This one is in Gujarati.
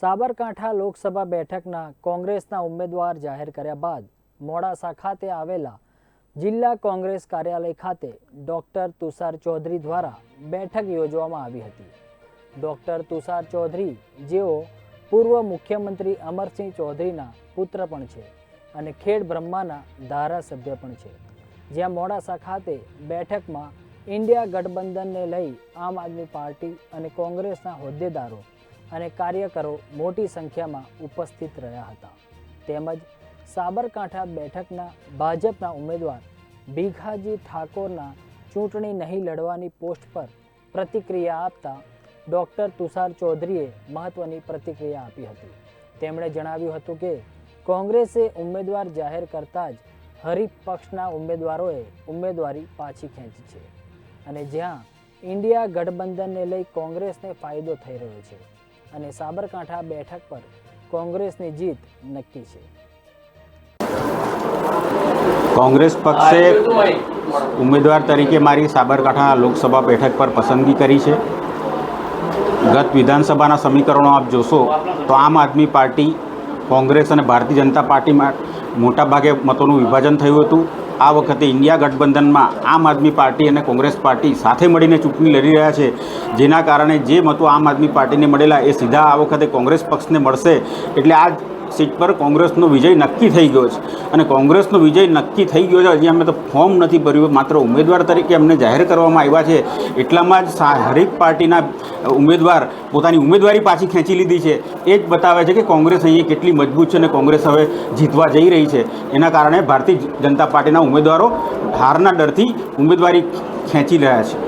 સાબરકાંઠા લોકસભા બેઠકના કોંગ્રેસના ઉમેદવાર જાહેર કર્યા બાદ મોડાસા ખાતે આવેલા જિલ્લા કોંગ્રેસ કાર્યાલય ખાતે ડૉક્ટર તુષાર ચૌધરી દ્વારા બેઠક યોજવામાં આવી હતી. ડૉક્ટર તુષાર ચૌધરી, જેઓ પૂર્વ મુખ્યમંત્રી અમરસિંહ ચૌધરીના પુત્ર પણ છે અને ખેડ બ્રહ્માના ધારાસભ્ય પણ છે. જ્યાં મોડાસા ખાતે બેઠકમાં ઇન્ડિયા ગઠબંધનને લઈ આમ આદમી પાર્ટી અને કોંગ્રેસના હોદ્દેદારો અને કાર્યકરો મોટી સંખ્યામાં ઉપસ્થિત રહ્યા હતા. તેમજ સાબરકાંઠા બેઠકના ભાજપના ઉમેદવાર ભીખાજી ઠાકોરના ચૂંટણી નહીં લડવાની પોસ્ટ પર પ્રતિક્રિયા આપતા ડૉક્ટર તુષાર ચૌધરીએ મહત્વની પ્રતિક્રિયા આપી હતી. તેમણે જણાવ્યું હતું કે, કોંગ્રેસે ઉમેદવાર જાહેર કરતાં જ હરીફ પક્ષના ઉમેદવારોએ ઉમેદવારી પાછી ખેંચી છે. અને જ્યાં ઇન્ડિયા ગઠબંધનને લઈ કોંગ્રેસને ફાયદો થઈ રહ્યો છે. અને સાબરકાંઠા બેઠક પર કોંગ્રેસની જીત નક્કી છે. કોંગ્રેસ પક્ષે ઉમેદવાર તરીકે મારી સાબરકાંઠા લોકસભા બેઠક પર પસંદગી કરી છે. ગત વિધાનસભાના સમીકરણો આપ જોશો તો આમ આદમી પાર્ટી, કોંગ્રેસ અને ભારતીય જનતા પાર્ટીમાં મોટાભાગે મતોનું વિભાજન થયું હતું. આ વખતે ઇન્ડિયા ગઠબંધનમાં આમ આદમી પાર્ટી અને કોંગ્રેસ પાર્ટી સાથે મળીને ચૂંટણી લડી રહ્યા છે. જેના કારણે જે મતો આમ આદમી પાર્ટીને મળેલા એ સીધા આ વખતે કોંગ્રેસ પક્ષને મળશે. એટલે આ સીટ પર કોંગ્રેસનો વિજય નક્કી થઈ ગયો છે. અને કોંગ્રેસનો વિજય નક્કી થઈ ગયો છે, હજી અમે તો ફોર્મ નથી ભર્યું, માત્ર ઉમેદવાર તરીકે અમને જાહેર કરવામાં આવ્યા છે. એટલામાં જ હરેક પાર્ટીના ઉમેદવાર પોતાની ઉમેદવારી પાછી ખેંચી લીધી છે. એ જ બતાવે છે કે કોંગ્રેસ અહીંયા કેટલી મજબૂત છે અને કોંગ્રેસ હવે જીતવા જઈ રહી છે. એના કારણે ભારતીય જનતા પાર્ટીના ઉમેદવારો હારના ડરથી ઉમેદવારી ખેંચી રહ્યા છે.